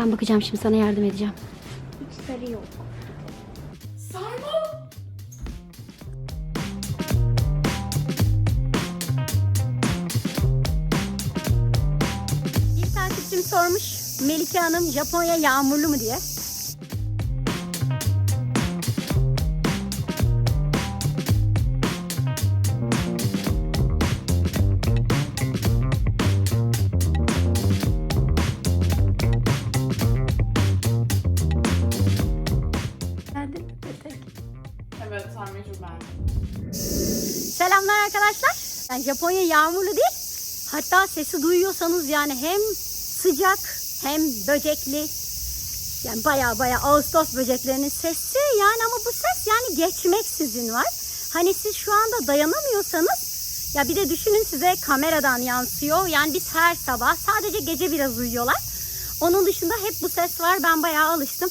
Ben bakacağım şimdi sana yardım edeceğim. Hiç sarı yok. Sarma. Bir takipçim sormuş Melike Hanım Japonya yağmurlu mu diye. Japonya yağmurlu değil. Hatta sesi duyuyorsanız yani hem sıcak hem böcekli. Yani baya baya Ağustos böceklerinin sesi yani ama bu ses yani geçmeksizin var. Hani siz şu anda dayanamıyorsanız ya bir de düşünün size kameradan yansıyor. Yani biz her sabah sadece gece biraz uyuyorlar. Onun dışında hep bu ses var. Ben bayağı alıştım.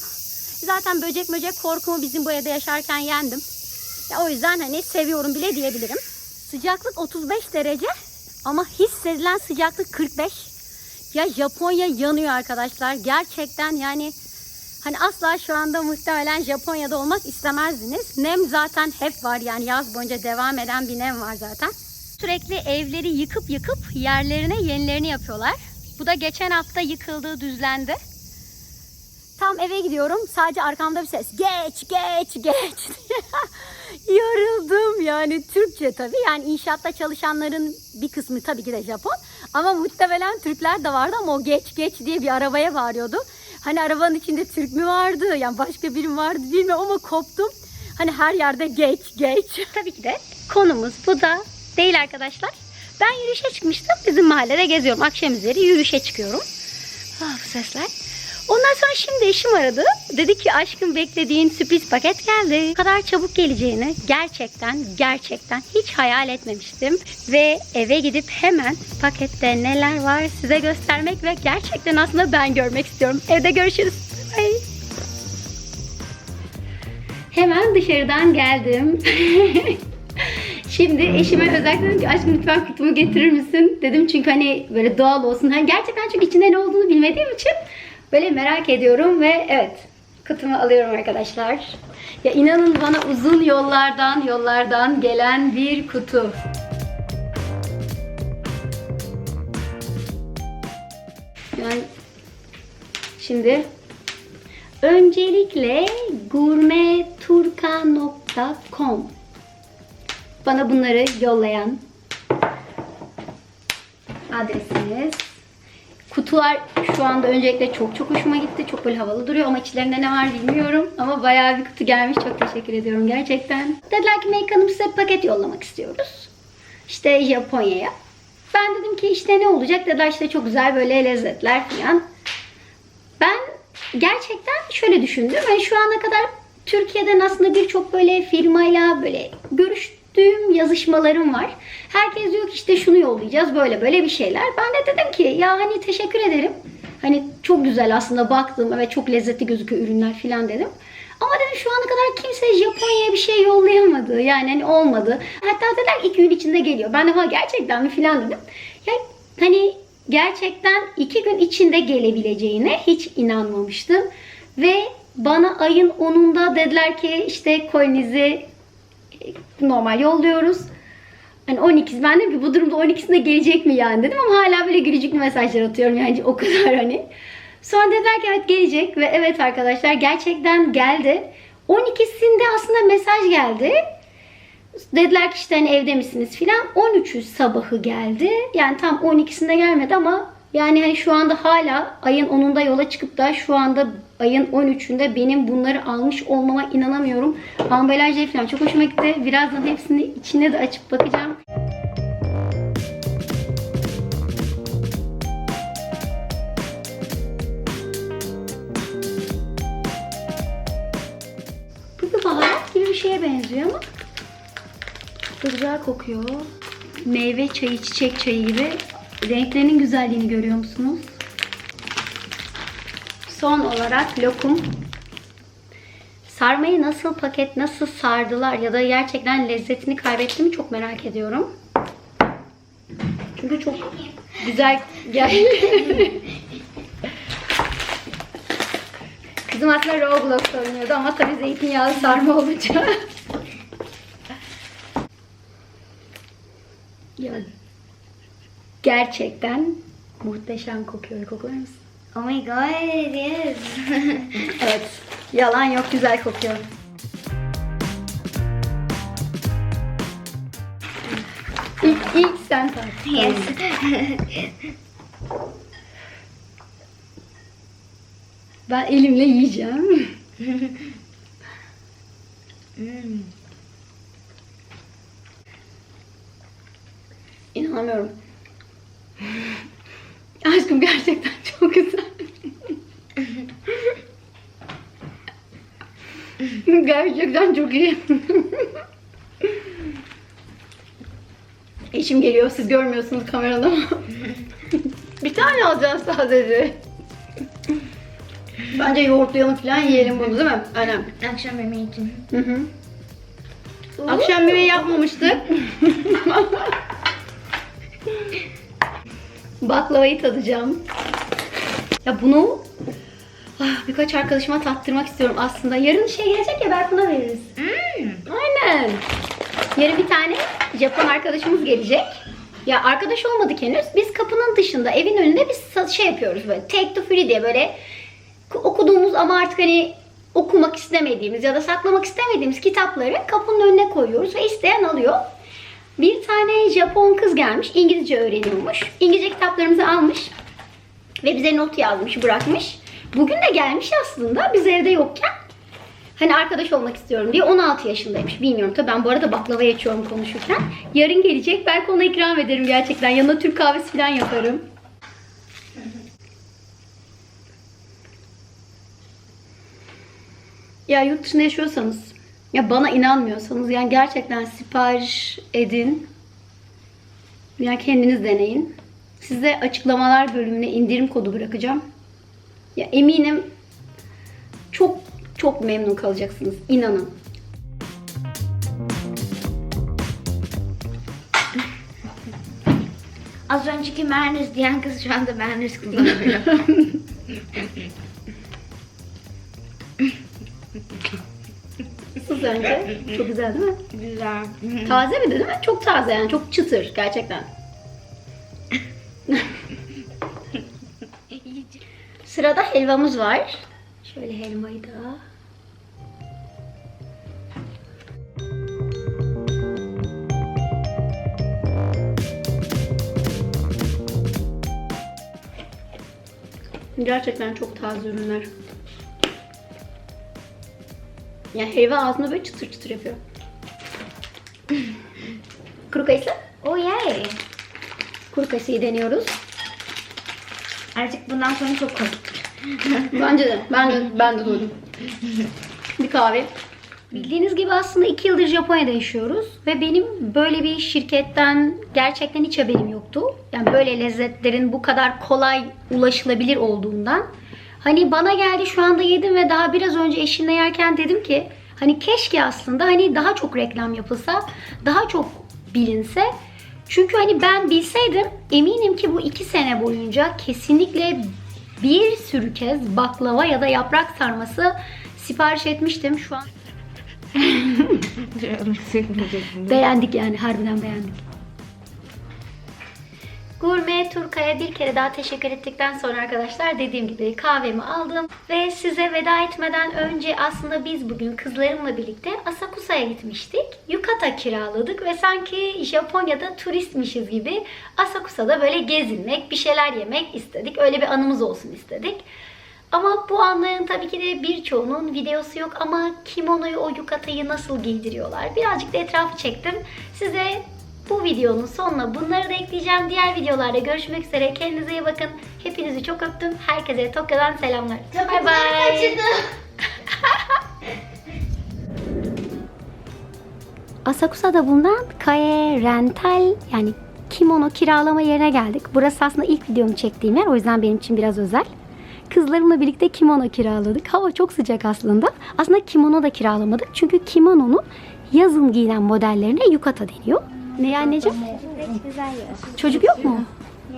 Zaten böcek böcek korkumu bizim bu evde yaşarken yendim. Ya o yüzden hani seviyorum bile diyebilirim. Sıcaklık 35 derece ama hissedilen sıcaklık 45. Ya Japonya yanıyor arkadaşlar. Gerçekten yani hani asla şu anda muhtemelen Japonya'da olmak istemezdiniz. Nem zaten hep var yani yaz boyunca devam eden bir nem var zaten. Sürekli evleri yıkıp yıkıp yerlerine yenilerini yapıyorlar. Bu da geçen hafta yıkıldı, düzlendi. Tam eve gidiyorum. Sadece arkamda bir ses. Geç, geç, geç. Yoruldum yani Türkçe tabii. Yani inşaatta çalışanların bir kısmı tabii ki de Japon. Ama muhtemelen Türkler de vardı ama o geç geç diye bir arabaya bağırıyordu. Hani arabanın içinde Türk mü vardı? Yani başka biri mi vardı bilmiyorum ama koptum. Hani her yerde geç geç. Tabii ki de konumuz bu da değil arkadaşlar. Ben yürüyüşe çıkmıştım. Bizim mahallede geziyorum. Akşam üzeri yürüyüşe çıkıyorum. Ah bu sesler. Ondan sonra şimdi eşim aradı. Dedi ki aşkım beklediğin sürpriz paket geldi. Bu kadar çabuk geleceğini gerçekten gerçekten hiç hayal etmemiştim. Ve eve gidip hemen pakette neler var size göstermek ve gerçekten aslında ben görmek istiyorum. Evde görüşürüz. Bye. Hemen dışarıdan geldim. Şimdi eşime özellikle dedim ki aşkım lütfen kutumu getirir misin? Dedim çünkü hani böyle doğal olsun. Hani gerçekten çünkü içinde ne olduğunu bilmediğim için böyle merak ediyorum ve evet kutumu alıyorum arkadaşlar. Ya inanın bana uzun yollardan yollardan gelen bir kutu. Yani şimdi öncelikle gurmeturka.com bana bunları yollayan adresiniz. Kutular şu anda öncelikle çok çok hoşuma gitti. Çok böyle havalı duruyor ama içlerinde ne var bilmiyorum. Ama bayağı bir kutu gelmiş. Çok teşekkür ediyorum gerçekten. Dediler ki Melek Hanım size paket yollamak istiyoruz. İşte Japonya'ya. Ben dedim ki işte ne olacak? Dediler işte çok güzel böyle lezzetler falan. Ben gerçekten şöyle düşündüm. Yani şu ana kadar Türkiye'den aslında birçok böyle firmayla böyle görüştüğüm yazışmalarım var. Herkes diyor ki işte şunu yollayacağız böyle böyle bir şeyler. Ben de dedim ki ya hani teşekkür ederim. Hani çok güzel aslında baktım evet çok lezzetli gözüküyor ürünler falan dedim. Ama dedim şu ana kadar kimse Japonya'ya bir şey yollayamadı. Yani hani olmadı. Hatta dediler iki gün içinde geliyor. Ben de ha gerçekten mi falan dedim. Ya hani gerçekten iki gün içinde gelebileceğine hiç inanmamıştım. Ve bana ayın 10'unda dediler ki işte kolinizi normal yolluyoruz. Hani 12 ben dedim ki bu durumda 12'sinde gelecek mi yani dedim ama hala böyle gülücüklü mesajlar atıyorum yani o kadar hani. Sonra dediler ki evet gelecek ve evet arkadaşlar gerçekten geldi. 12'sinde aslında mesaj geldi. Dediler ki işte hani evde misiniz filan. 13'ü sabahı geldi. Yani tam 12'sinde gelmedi ama yani hani şu anda hala ayın 10'unda yola çıkıp da şu anda ayın 13'ünde benim bunları almış olmama inanamıyorum. Ambalajları falan çok hoşuma gitti. Birazdan hepsini içine de açıp bakacağım. Bu bir baharat gibi bir şeye benziyor ama çok güzel kokuyor. Meyve çayı, çiçek çayı gibi. Renklerinin güzelliğini görüyor musunuz? Son olarak lokum. Sarmayı nasıl paket, nasıl sardılar ya da gerçekten lezzetini kaybetti mi çok merak ediyorum. Çünkü çok güzel geldi. Bizim aslında Roblox oynuyordu ama tabii zeytinyağlı sarma olunca. gerçekten muhteşem kokuyor. Koklar mısın? Oh my god, yes. Evet. Yalan yok güzel kokuyor. İlk, ilk sen tart. yes. Ben elimle yiyeceğim. Hmm. İnanamıyorum. Aşkım gerçekten çok güzel. gerçekten çok iyi. Eşim geliyor. Siz görmüyorsunuz kamerada ama. Bir tane alacağız sadece. Bence yoğurtlayalım falan yiyelim bunu değil mi? Aynen. Akşam yemeği için. Hı hı. Akşam yemeği yapmamıştık. Baklavayı tadacağım. Ya bunu ah, birkaç arkadaşıma tattırmak istiyorum aslında. Yarın şey gelecek ya belki buna veririz. Hmm. Aynen. Yarın bir tane Japon arkadaşımız gelecek. Ya arkadaş olmadık henüz. Biz kapının dışında, evin önünde biz şey yapıyoruz böyle. Take to free diye böyle okuduğumuz ama artık hani okumak istemediğimiz ya da saklamak istemediğimiz kitapları kapının önüne koyuyoruz ve isteyen alıyor. Bir tane Japon kız gelmiş, İngilizce öğreniyormuş. İngilizce kitaplarımızı almış ve bize not yazmış, bırakmış. Bugün de gelmiş aslında biz evde yokken. Hani arkadaş olmak istiyorum diye 16 yaşındaymış. Bilmiyorum tabii ben bu arada baklava içiyorum konuşurken. Yarın gelecek. Belki ona ikram ederim gerçekten. Yanına Türk kahvesi falan yaparım. Ya yurt dışında yaşıyorsanız, ya bana inanmıyorsanız yani gerçekten sipariş edin. Yani kendiniz deneyin. Size açıklamalar bölümüne indirim kodu bırakacağım. Ya eminim çok çok memnun kalacaksınız. İnanın. Az önceki Mernus diyen kız şu anda Mernus kullanıyor. Nasıl sence? Çok güzel değil mi? Güzel. Taze mi de değil mi? Çok taze yani. Çok çıtır gerçekten. Sırada helvamız var. Şöyle helvayı da. Gerçekten çok taze ürünler. Ya helva ağzında böyle çıtır çıtır yapıyor. Kuru kayısı. oh yay. Kuru kayısıyı deniyoruz. Artık bundan sonra çok komik. Bence de. Ben de, ben de duydum. Bir kahve. Bildiğiniz gibi aslında iki yıldır Japonya'da yaşıyoruz. Ve benim böyle bir şirketten gerçekten hiç haberim yoktu. Yani böyle lezzetlerin bu kadar kolay ulaşılabilir olduğundan. Hani bana geldi şu anda yedim ve daha biraz önce eşimle yerken dedim ki hani keşke aslında hani daha çok reklam yapılsa, daha çok bilinse. Çünkü hani ben bilseydim eminim ki bu iki sene boyunca kesinlikle bir sürü kez baklava ya da yaprak sarması sipariş etmiştim. Şu an beğendik yani harbiden beğendik. Gurme Turka'ya bir kere daha teşekkür ettikten sonra arkadaşlar dediğim gibi kahvemi aldım. Ve size veda etmeden önce aslında biz bugün kızlarımla birlikte Asakusa'ya gitmiştik. Yukata kiraladık ve sanki Japonya'da turistmişiz gibi Asakusa'da böyle gezinmek, bir şeyler yemek istedik. Öyle bir anımız olsun istedik. Ama bu anların tabii ki de birçoğunun videosu yok ama kimonoyu o yukatayı nasıl giydiriyorlar birazcık da etrafı çektim. Size bu videonun sonuna bunları da ekleyeceğim. Diğer videolarda görüşmek üzere. Kendinize iyi bakın. Hepinizi çok öptüm. Herkese Tokyo'dan selamlar. Bay bay. Asakusa'da bulunan Kae Rental yani kimono kiralama yerine geldik. Burası aslında ilk videomu çektiğim yer. O yüzden benim için biraz özel. Kızlarımla birlikte kimono kiraladık. Hava çok sıcak aslında. Aslında kimono da kiralamadık. Çünkü kimononun yazın giyilen modellerine yukata deniyor. Ne anneciğim? Evet güzel ya. Çocuk yok mu?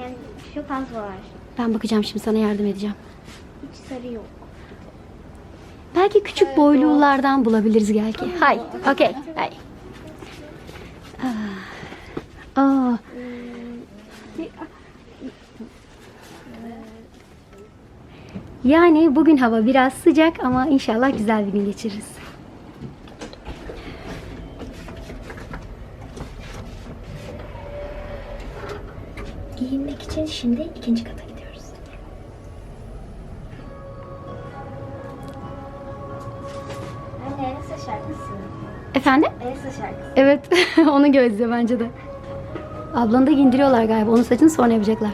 Yani çok az var. Ben bakacağım şimdi sana yardım edeceğim. Hiç sarı yok. Belki küçük boylulardan bulabiliriz belki. Hay. Okay. Hay. Ah. Aa. Yani bugün hava biraz sıcak ama inşallah güzel bir gün geçiririz. Şimdi ikinci kata gidiyoruz. Anne Elsa şarkısı. Efendim? Elsa şarkısı. Evet, onu gözlüyor bence de. Ablanı da giyindiriyorlar galiba. Onun saçını sonra yapacaklar.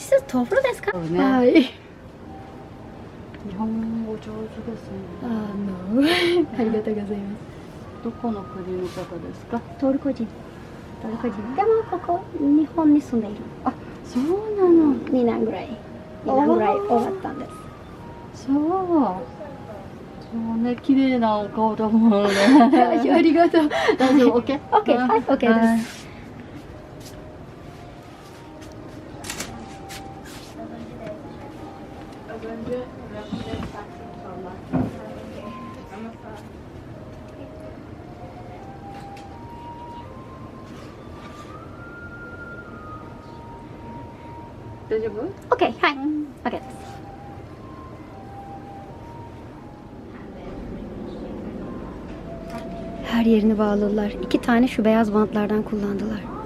This is tofu desu ka? そうねはい。日本語上手ですねあの、ありがとうございます。どこの国の方ですかトルコ人。トルコ人。でもここ日本に住んでいる。あそうなの2年ぐらい。2年ぐらい終わったんです。そうそうね綺麗なお顔だもんねありがとう。大丈夫 OK? OK はい OK です。Her yerini bağladılar. İki tane şu beyaz bantlardan kullandılar.